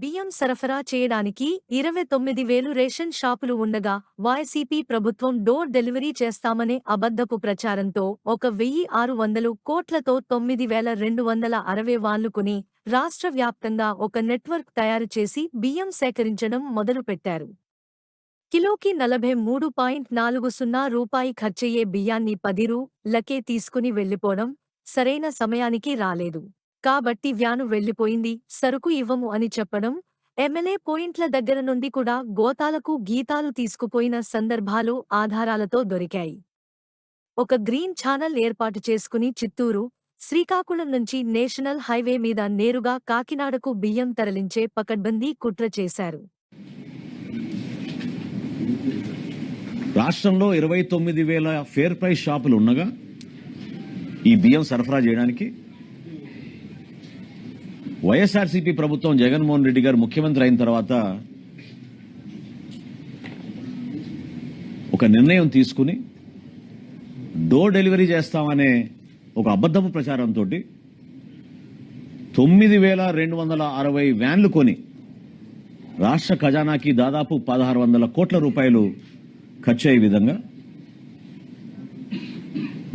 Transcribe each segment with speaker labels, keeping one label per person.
Speaker 1: బియ్యం సరఫరా చేయడానికి ఇరవై తొమ్మిది వేలు రేషన్ షాపులు ఉండగా వైసీపీ ప్రభుత్వం డోర్ డెలివరీ చేస్తామనే అబద్ధపు ప్రచారంతో ఒక వెయ్యి ఆరు వందలు కోట్లతో తొమ్మిది వేల రెండు వందల అరవై వాళ్ళుకుని రాష్ట్ర వ్యాప్తంగా ఒక నెట్వర్క్ తయారు చేసి బియ్యం సేకరించడం మొదలుపెట్టారు. కిలోకి నలభై మూడు పాయింట్ నాలుగు సున్నా రూపాయి ఖర్చయ్యే బియ్యాన్ని పది రూ లకే తీసుకుని వెళ్ళిపోవడం సరైన సమయానికి రాలేదు. కాబట్టి వ్యాను వెళ్ళిపోయింది సరుకు ఇవ్వము అని చెప్పడం ఎమ్మెల్యే పోయింట్ల దగ్గర నుండి కూడా గోతాలకు గీతాలు తీసుకుపోయిన సందర్భాలు ఆధారాలతో దొరికాయి. ఒక గ్రీన్ ఛానల్ ఏర్పాటు చేసుకుని చిత్తూరు శ్రీకాకుళం నుంచి నేషనల్ హైవే మీద నేరుగా కాకినాడకు బియ్యం తరలించే పకడ్బందీ కుట్ర చేశారు.
Speaker 2: రాష్ట్రంలో ఇరవై తొమ్మిది వేల ఫేర్ ప్రైస్ షాపులు ఉండగా ఈ బియ్యం సరఫరా చేయడానికి వైఎస్ఆర్సీపీ ప్రభుత్వం జగన్మోహన్ రెడ్డి గారు ముఖ్యమంత్రి అయిన తర్వాత ఒక నిర్ణయం తీసుకుని డోర్ డెలివరీ చేస్తామనే ఒక అబద్ధపు ప్రచారంతో తొమ్మిది వేల రెండు వందల అరవై వ్యాన్లు కొని రాష్ట్ర ఖజానాకి దాదాపు పదహారు వందల కోట్ల రూపాయలు ఖర్చు అయ్యే విధంగా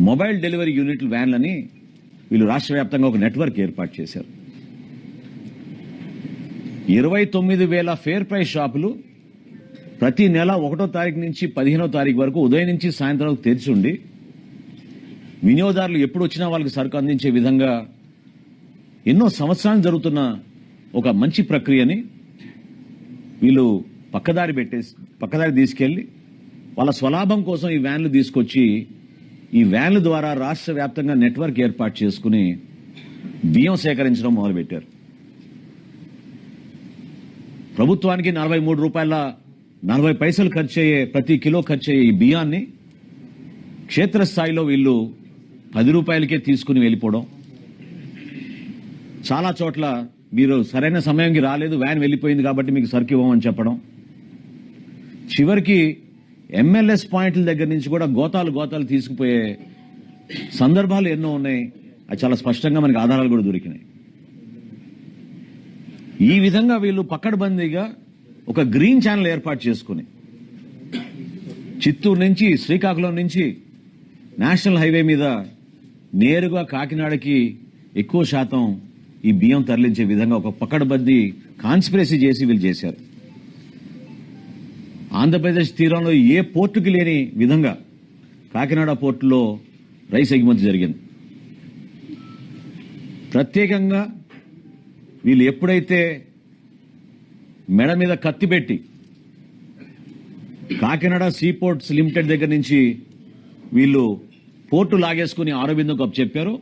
Speaker 2: మొబైల్ డెలివరీ యూనిట్లు వ్యాన్లని వీళ్ళు రాష్ట్ర వ్యాప్తంగా ఒక నెట్వర్క్ ఏర్పాటు చేశారు. ఇరవై తొమ్మిది వేల ఫేర్ ప్రైస్ షాపులు ప్రతి నెల ఒకటో తారీఖు నుంచి పదిహేనో తారీఖు వరకు ఉదయం నుంచి సాయంత్రం వరకు తెరిచి ఉండి వినియోగదారులు ఎప్పుడు వచ్చినా వాళ్ళకి సరుకు అందించే విధంగా ఎన్నో సంవత్సరాలు జరుగుతున్న ఒక మంచి ప్రక్రియని వీళ్ళు పక్కదారి పెట్టేసి పక్కదారి తీసుకెళ్ళి వాళ్ళ స్వలాభం కోసం ఈ వ్యాన్లు తీసుకొచ్చి ఈ వ్యాన్ల ద్వారా రాష్ట్ర వ్యాప్తంగా నెట్వర్క్ ఏర్పాటు చేసుకుని బియ్యం సేకరించడం మొదలుపెట్టారు. ప్రభుత్వానికి నలభై మూడు రూపాయల నలభై పైసలు ఖర్చు అయ్యే ప్రతి కిలో ఖర్చు అయ్యే ఈ బియ్యాన్ని క్షేత్రస్థాయిలో వీళ్ళు పది రూపాయలకే తీసుకుని వెళ్ళిపోవడం. చాలా చోట్ల మీరు సరైన సమయంకి రాలేదు వ్యాన్ వెళ్ళిపోయింది కాబట్టి మీకు సరుకు ఇవ్వమని చెప్పడం. చివరికి ఎంఎల్ఎస్ పాయింట్ల దగ్గర నుంచి కూడా గోతాలు గోతాలు తీసుకుపోయే సందర్భాలు ఎన్నో ఉన్నాయి. అది చాలా స్పష్టంగా మనకి ఆధారాలు కూడా దొరికినాయి. ఈ విధంగా వీళ్ళు పక్కడబందీగా ఒక గ్రీన్ ఛానల్ ఏర్పాటు చేసుకుని చిత్తూరు నుంచి శ్రీకాకుళం నుంచి నేషనల్ హైవే మీద నేరుగా కాకినాడకి ఎక్కువ శాతం ఈ బియ్యం తరలించే విధంగా ఒక పక్కడబందీ కాన్స్పిరసీ చేసి వీళ్ళు చేశారు. ఆంధ్రప్రదేశ్ తీరంలో ఏ పోర్టుకి లేని విధంగా కాకినాడ పోర్టులో రైస్ ఎగుమతి జరిగింది. ప్రత్యేకంగా వీళ్ళు ఎప్పుడైతే మెడ మీద కత్తి పెట్టి కాకినాడ సీపోర్ట్స్ లిమిటెడ్ దగ్గర నుంచి వీళ్ళు పోర్టు లాగేసుకుని ఆరోబిందం అప్పు చెప్పారు.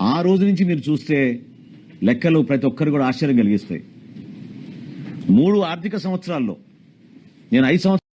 Speaker 2: ఆ రోజు నుంచి మీరు చూస్తే లెక్కలు ప్రతి ఒక్కరు కూడా ఆశ్చర్యం కలిగిస్తాయి. మూడు ఆర్థిక సంవత్సరాల్లో నేను ఐదు సంవత్సరాలు